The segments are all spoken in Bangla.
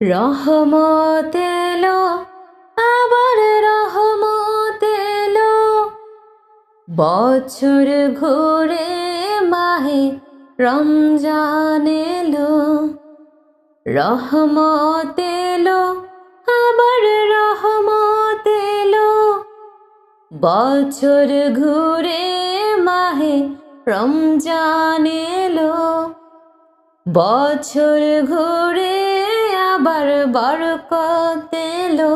রহমত এলো, আবার রহমত এলো। বছর ঘুরে মাহে রমজান এলো, রহমত এলো, আবার রহমত এলো। বছর ঘুরে মাহে রমজান এলো, বছর ঘুরে আবার বরকত এলো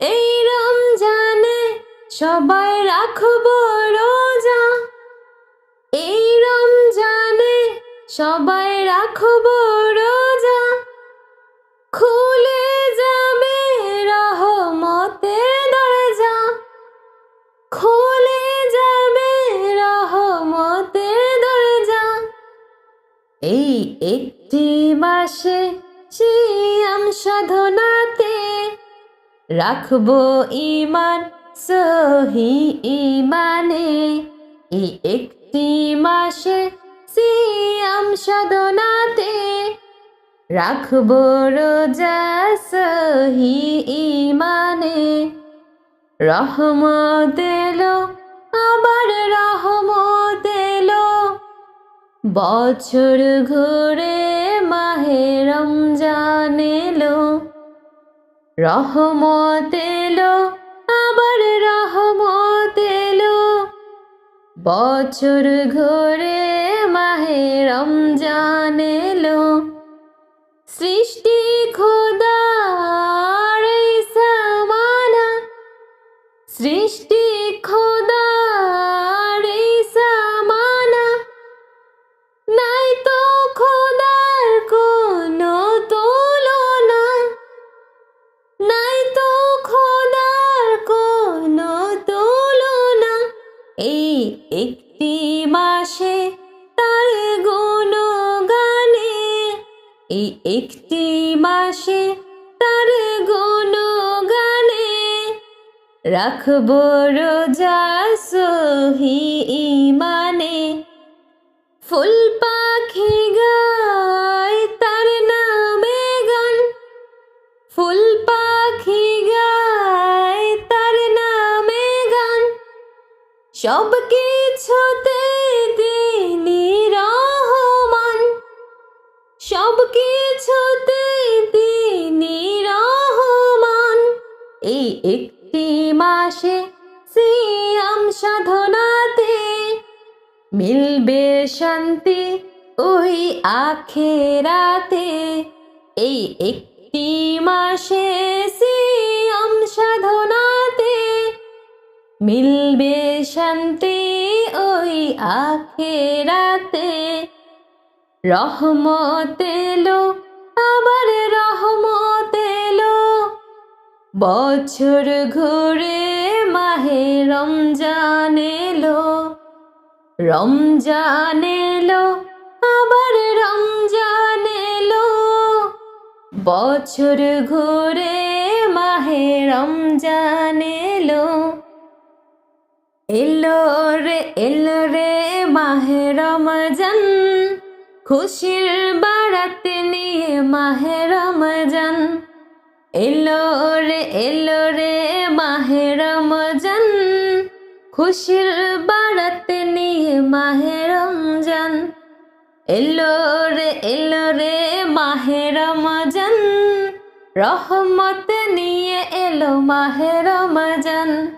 এই রমজানে সবাই রাখব রোজা। এই রমজানে সবাই রাখব রোজা। খুলে যাবে রহমতের দরজা। খুলে যাবে রহমতের দরজা। এই একটি মাসে সিয়াম সাধনাতে। রাখব ইমান সহি ইমানে এই একটি মাসে সিয়াম সাধনাতে। রাখব রোজা, সহি ইমানে রহমত এলো, আবার রহমত এলো। বছর ঘুরে মাহে রমজান এলো, রহমত এলো, আবার রহমত এলো। বছর ঘুরে মাহে রমজান এলো, সৃষ্টি খোদার সৃষ্টি একটি মাসে তার গুণ গানে এই একটি মাসে তার গুণ গানে রাখব রোজা সহি ইমানে ফুল পাখি গায় তার নামে গান, ফুল পাখি গায় তার নামে গান। সব এই একটি মাসে সিয়াম সাধনাতে মিলবে শান্তি ওই আখেরাতে। এই একটি মাসে সিয়াম সাধনাতে মিলবে শান্তি ওই আখেরাতে। রহমত এলো আবার এলো বছর ঘুরে মাহে রমজান এলো। রমজান এলো, আবার রমজান এলো। বছর ঘুরে মাহে রমজান এলো। এলো রে এলো রে মাহে রমজান, খুশির বারাত নিয়ে মাহে রমজান। এলো রে এলো রে মাহে রমজান। খুশির বারাত নিয়ে মাহে রমজান। এলো রে এলো রে মাহে রমজান। রহমত নিয়ে এলো মাহে রমজান।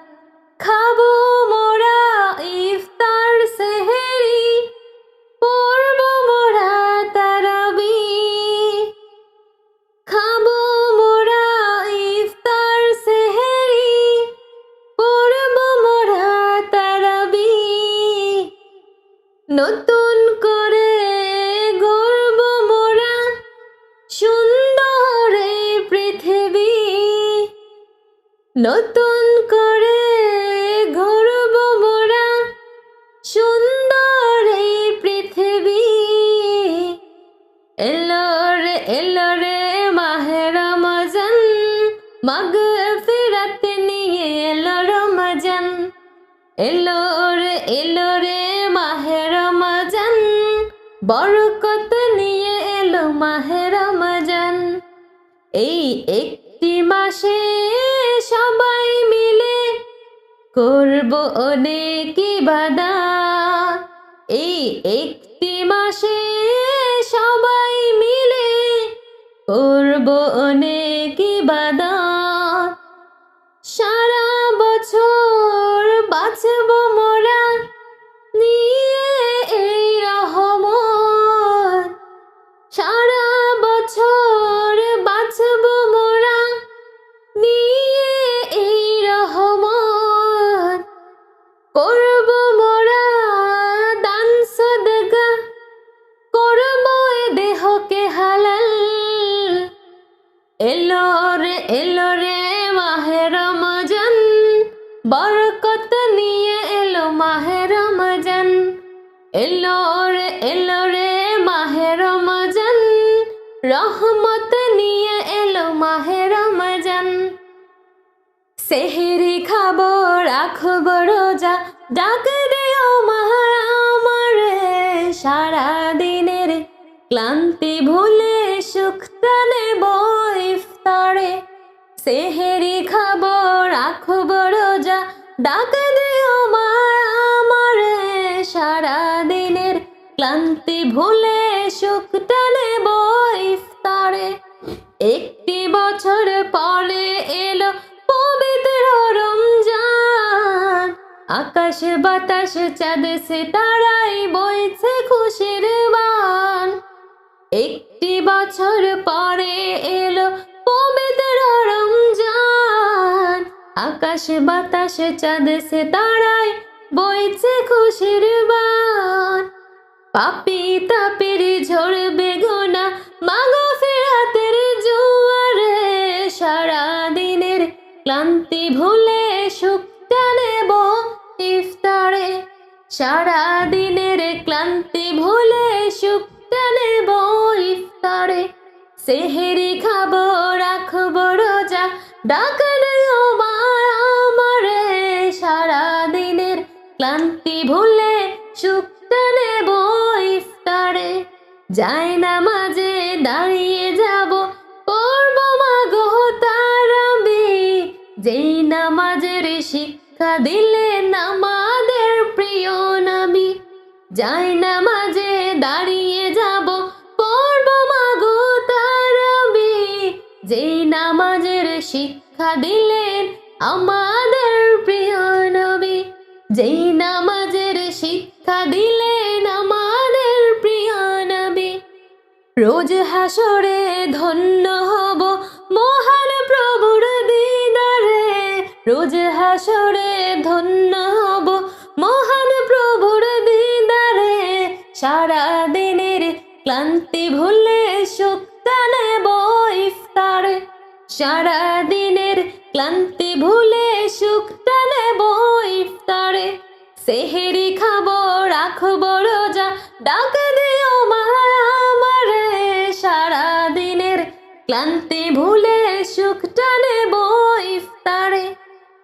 খাব নতুন করে গর্ব মোরা সুন্দর এই পৃথিবী। এলো রে এলো রে মাহে রমজান মাগ ফিরাত নিয়ে এলো রমজান। এলো রে এলো রে মাহে রমজান, বরকত নিয়ে এলো মাহে রমজান। এই একটি করব অনেক ইবাদত এই একটি মাসে সবাই রাখব রোজা ডাক দিও মাহা আমারে সারা দিনের ক্লান্তি ভুলে সুখটা নেব ইফতারে। সেহেরি খাব রাখব রোজা ডাক দিও মা আমারে সারা দিনের ক্লান্তি ভুলে সুখটা নেব ইফতারে। একটি বছর পরে এলো আকাশ বাতাস, চাঁদ তারাই বইছে খুশির বান। একটি বছর পরে এলো পবিত্র রমজান। আকাশ, বাতাস, চাঁদ তারাই বইছে খুশির বান। পাপি তাপের ঝরবে গোনা মাগো ফেরাতের জোয়ারে সারা দিনের ক্লান্তি ভুলে সারা দিনের ক্লান্তি ভুলে সুখটা নেব ইফতারে। সেহেরি খাব, রাখব রোজা ডাক দিও আমারে। সারা দিনের ক্লান্তি ভুলে সুখটা নেব ইফতারে। যাই না মাঝে দাঁড়িয়ে যাব করব মাগো তারাবি। যেই নামাজের শিক্ষা প্রিয় নবী যাই না মাঝে দাঁড়িয়ে যাব, পড়ব মাগো তারাবি যেই নামাজের শিক্ষা দিলেন আমাদের প্রিয় নবী। যেই নামাজের শিক্ষা দিলেন আমাদের প্রিয় নবী। রোজ হাসরে ধন্য হব মহান প্রভুর দিদারে। রোজ হাসরে ধন্য ভুলে সুক্তা নেব ইফতারে। সারা দিনের ক্লান্তি ভুলে সুক্তা নেব ইফতারে। সেহেরি খাব, রাখব রোজা, ডাক দিও মা আমারে। সারা দিনের ক্লান্তি ভুলে সুখটা নেব ইফতারে।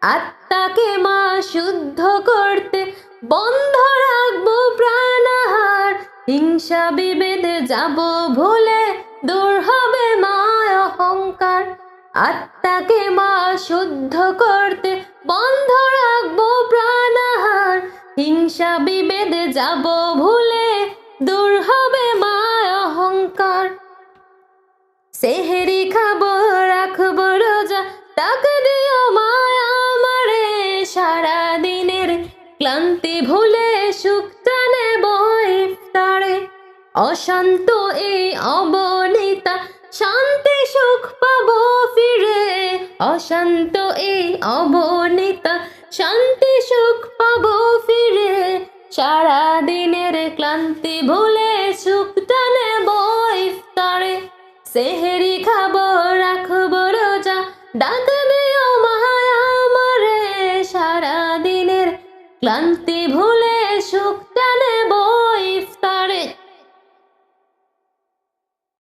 আত্মাকে মা শুদ্ধ করতে বন্ধ রাখব প্রাণাহার। হিংসা বিভেদে যাব ভুলে দূর হবে মা অহংকার। আত্মাকে মা শুদ্ধ করতে বন্ধ রাখব প্রাণাহার। হিংসা বিভেদে যাব ভুলে দূর হবে মা অহংকার। সেহেরি খাব, রাখব রোজা, তাক দিও মা আমারে। সারা দিনের ক্লান্তি ভুলে সুখটা নেব অশান্ত এই অবনীতা, শান্তি সুখ পাব ফিরে। অশান্ত এই অবনীতা, শান্তি সুখ পাব ফিরে। সারা দিনের ক্লান্তি ভুলে সুখটা নেব ইফতারে সেহেরি খাব, রাখব রোজা ডাক